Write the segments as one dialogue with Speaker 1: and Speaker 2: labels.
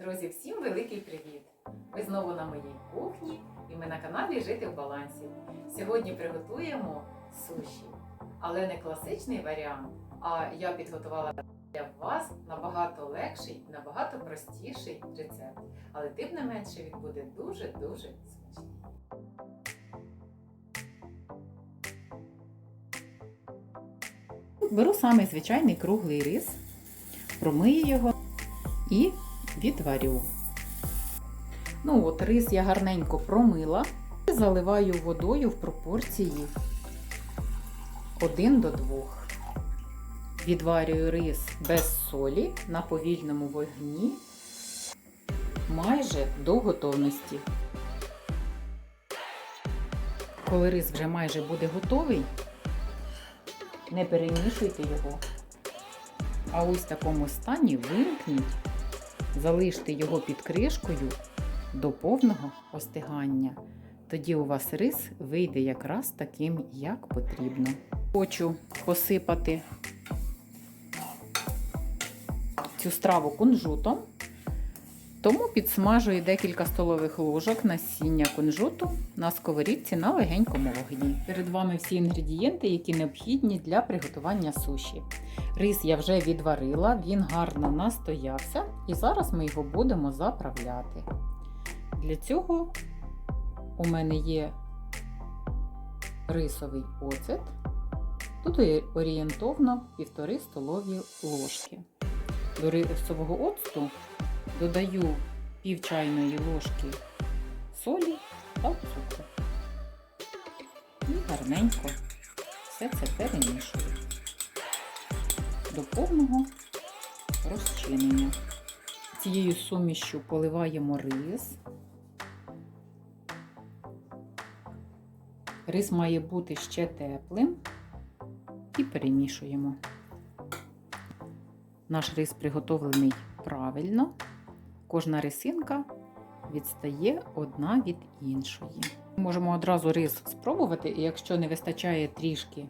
Speaker 1: Друзі, всім великий привіт! Ви знову на моїй кухні і ми на каналі Жити в балансі. Сьогодні приготуємо суші, але не класичний варіант, а я підготувала для вас набагато легший, набагато простіший рецепт. Але тим не менше він буде дуже-дуже смачний. Беру самий звичайний круглий рис, промию його і відварю. Ну от, рис я гарненько промила, і заливаю водою в пропорції 1 до 2. Відварюю рис без солі на повільному вогні майже до готовності. Коли рис вже майже буде готовий, не перемішуйте його. А ось в такому стані вимкніть, залиште його під кришкою до повного остигання. Тоді у вас рис вийде якраз таким, як потрібно. Хочу посипати цю страву кунжутом, тому підсмажую декілька столових ложок насіння кунжуту на сковорідці на легенькому вогні. Перед вами всі інгредієнти, які необхідні для приготування суші. Рис я вже відварила, він гарно настоявся, і зараз ми його будемо заправляти. Для цього у мене є рисовий оцет. Тут орієнтовно 1,5 столові ложки. До рисового оцту додаю пів чайної ложки солі та цукру. І гарненько все це перемішую до повного розчинення. Цією сумішю поливаємо рис. Рис має бути ще теплим і перемішуємо. Наш рис приготовлений правильно. Кожна рисинка відстає одна від іншої. Можемо одразу рис спробувати, і якщо не вистачає трішки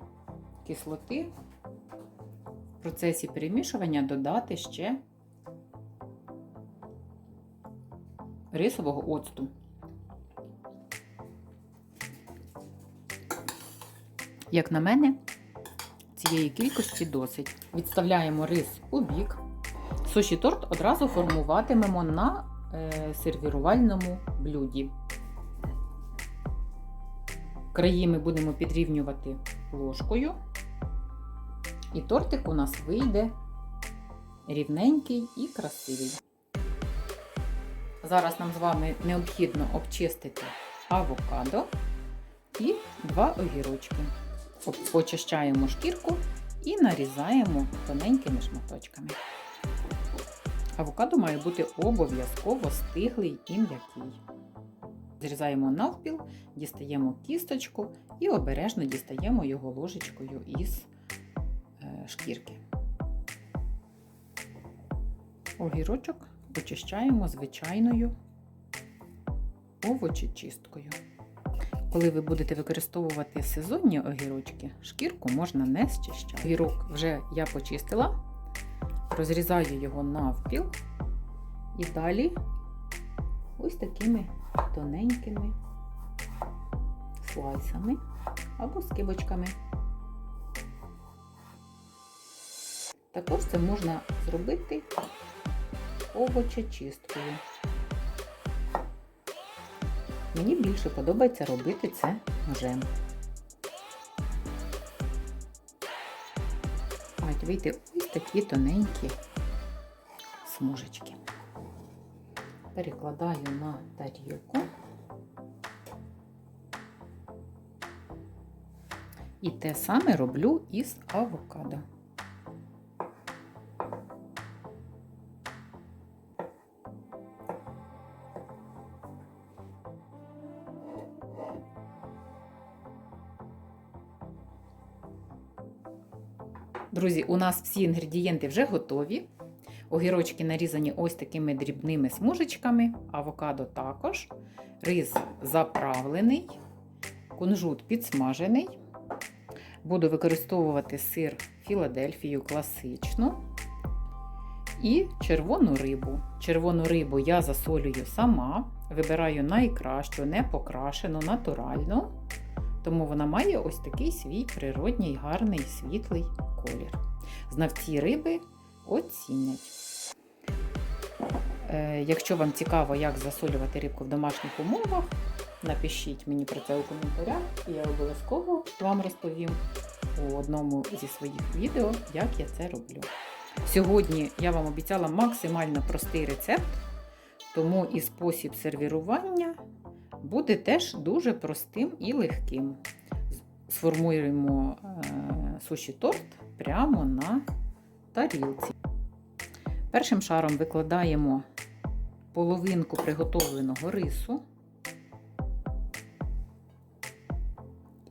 Speaker 1: кислоти, в процесі перемішування додати ще рисового оцту. Як на мене, цієї кількості досить. Відставляємо рис у бік. Суші торт одразу формуватимемо на е, сервірувальному блюді. Краї ми будемо підрівнювати ложкою, і тортик у нас вийде рівненький і красивий. Зараз нам з вами необхідно обчистити авокадо і два огірочки. Почищаємо шкірку і нарізаємо тоненькими шматочками. Авокадо має бути обов'язково стиглий і м'який. Зрізаємо навпіл, дістаємо кісточку і обережно дістаємо його ложечкою із шкірки. Огірочок очищаємо звичайною овочечисткою. Коли ви будете використовувати сезонні огірочки, шкірку можна не зчищати. Огірок вже я почистила, розрізаю його навпіл і далі ось такими тоненькими слайсами або скибочками. Також це можна зробити овочечисткою. Мені більше подобається робити це ножем. Мають вийти такі тоненькі смужечки. Перекладаю на тарілку. І те саме роблю із авокадо. Друзі, у нас всі інгредієнти вже готові. Огірочки нарізані ось такими дрібними смужечками, авокадо також, рис заправлений, кунжут підсмажений. Буду використовувати сир Філадельфію класичну. І червону рибу. Червону рибу я засолюю сама, вибираю найкращу, не покрашену, натуральну. Тому вона має ось такий свій природній, гарний світлий колір. Знавці риби оцінять. Е, якщо вам цікаво, як засолювати рибку в домашніх умовах, напишіть мені про це у коментарях, і я обов'язково вам розповім у одному зі своїх відео, як я це роблю. Сьогодні я вам обіцяла максимально простий рецепт, тому і спосіб сервірування буде теж дуже простим і легким. Сформуємо е, суші торт прямо на тарілці. Першим шаром викладаємо половинку приготовленого рису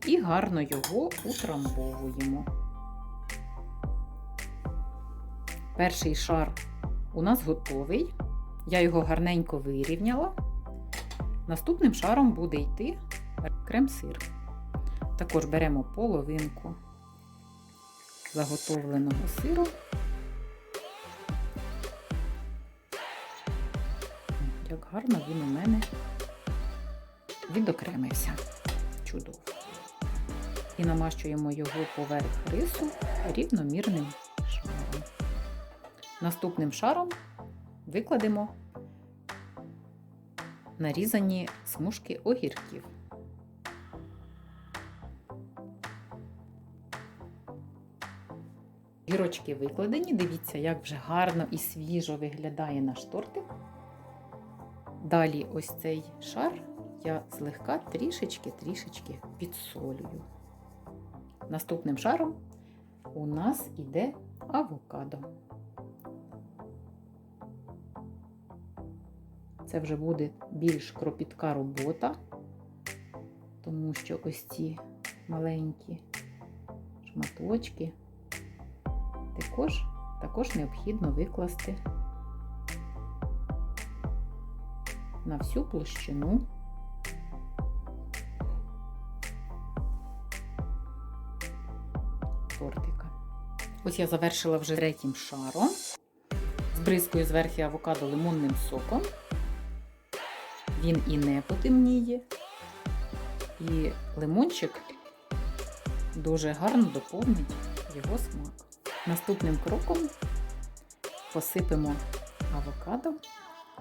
Speaker 1: і гарно його утрамбовуємо. Перший шар у нас готовий. Я його гарненько вирівняла. Наступним шаром буде йти крем-сир. Також беремо половинку заготовленого сиру. Як гарно він у мене відокремився. Чудово. І намащуємо його поверх рису рівномірним шаром. Наступним шаром викладемо нарізані смужки огірків. Гірочки викладені, дивіться, як вже гарно і свіжо виглядає наш тортик. Далі ось цей шар я злегка трішечки-трішечки підсолюю. Наступним шаром у нас іде авокадо. Це вже буде більш кропітка робота, тому що ось ці маленькі шматочки також, також необхідно викласти на всю площину. Тортика. Ось я завершила вже третім шаром. Збризкою зверху авокадо лимонним соком. Він і не потемніє. І лимончик дуже гарно доповнить його смак. Наступним кроком посипемо авокадо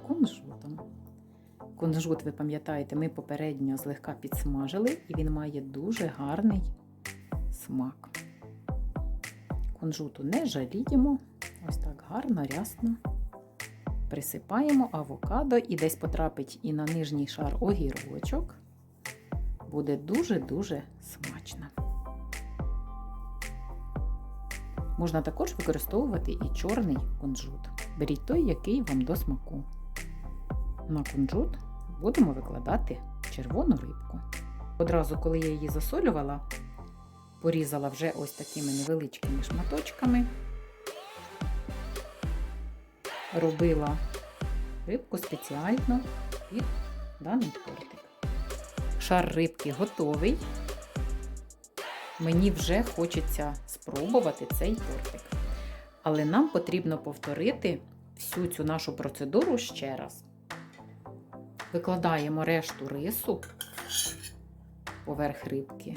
Speaker 1: кунжутом. Кунжут, ви пам'ятаєте, ми попередньо злегка підсмажили, і він має дуже гарний смак. Кунжуту не жаліємо, ось так гарно, рясно присипаємо авокадо і десь потрапить і на нижній шар огірочок. Буде дуже-дуже смачно. Можна також використовувати і чорний кунжут. Беріть той, який вам до смаку. На кунжут будемо викладати червону рибку. Одразу, коли я її засолювала, порізала вже ось такими невеличкими шматочками, робила рибку спеціально під даний тортик. Шар рибки готовий. Мені вже хочеться спробувати цей тортик. Але нам потрібно повторити всю цю нашу процедуру ще раз. Викладаємо решту рису поверх рибки.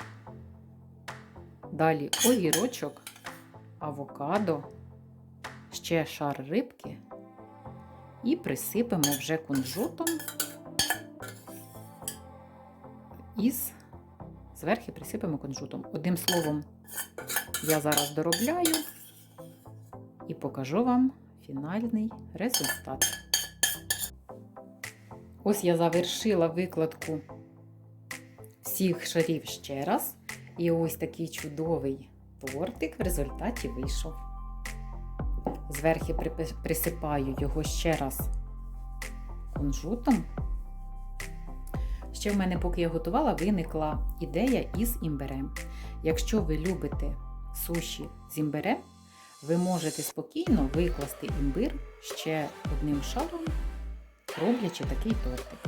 Speaker 1: Далі огірочок, авокадо, ще шар рибки і присипемо вже кунжутом із зверху присипемо кунжутом. Одним словом, я зараз доробляю і покажу вам фінальний результат. Ось я завершила викладку всіх шарів ще раз. І ось такий чудовий тортик в результаті вийшов. Зверху присипаю його ще раз кунжутом. Ще в мене, поки я готувала, виникла ідея із імбирем. Якщо ви любите суші з імбирем, ви можете спокійно викласти імбир ще одним шаром, роблячи такий тортик.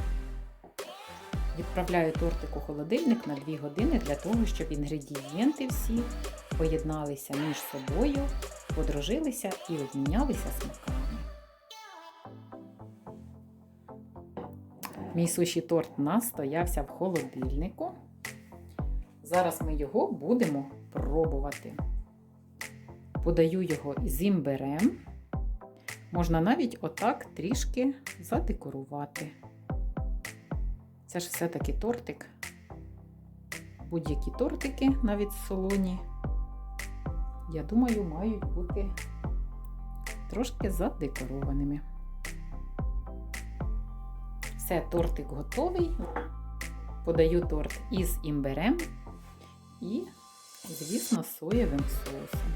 Speaker 1: Відправляю тортик у холодильник на 2 години для того, щоб інгредієнти всі поєдналися між собою, подружилися і обмінялися смаками. Мій суші торт настоявся в холодильнику. Зараз ми його будемо пробувати. Подаю його з імбирем. Можна навіть отак трішки задекорувати. Це ж все-таки тортик. Будь-які тортики, навіть солоні, я думаю, мають бути трошки задекорованими. Все, тортик готовий. Подаю торт із імбирем і, звісно, соєвим соусом.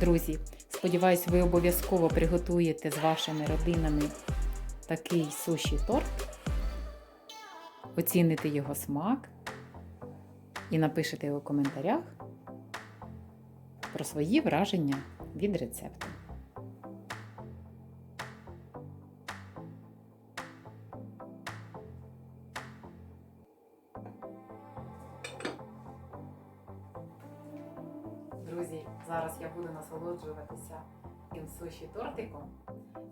Speaker 1: Друзі, сподіваюсь, ви обов'язково приготуєте з вашими родинами такий суші торт, оціните його смак і напишете у коментарях про свої враження від рецепту. Друзі, зараз я буду насолоджуватися тим суші тортиком.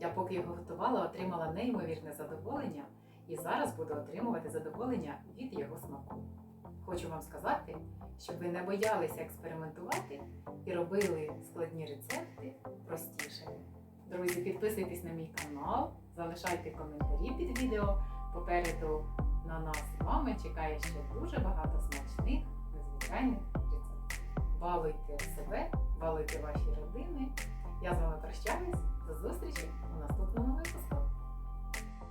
Speaker 1: Я поки його готувала, отримала неймовірне задоволення і зараз буду отримувати задоволення від його смаку. Хочу вам сказати, щоб ви не боялися експериментувати і робили складні рецепти простішими. Друзі, підписуйтесь на мій канал, залишайте коментарі під відео. Попереду на нас з вами чекає ще дуже багато смачних, незвичайних рецептів. Балуйте себе, балуйте ваші родини. Я з вами прощаюсь. До зустрічі у наступному випуску.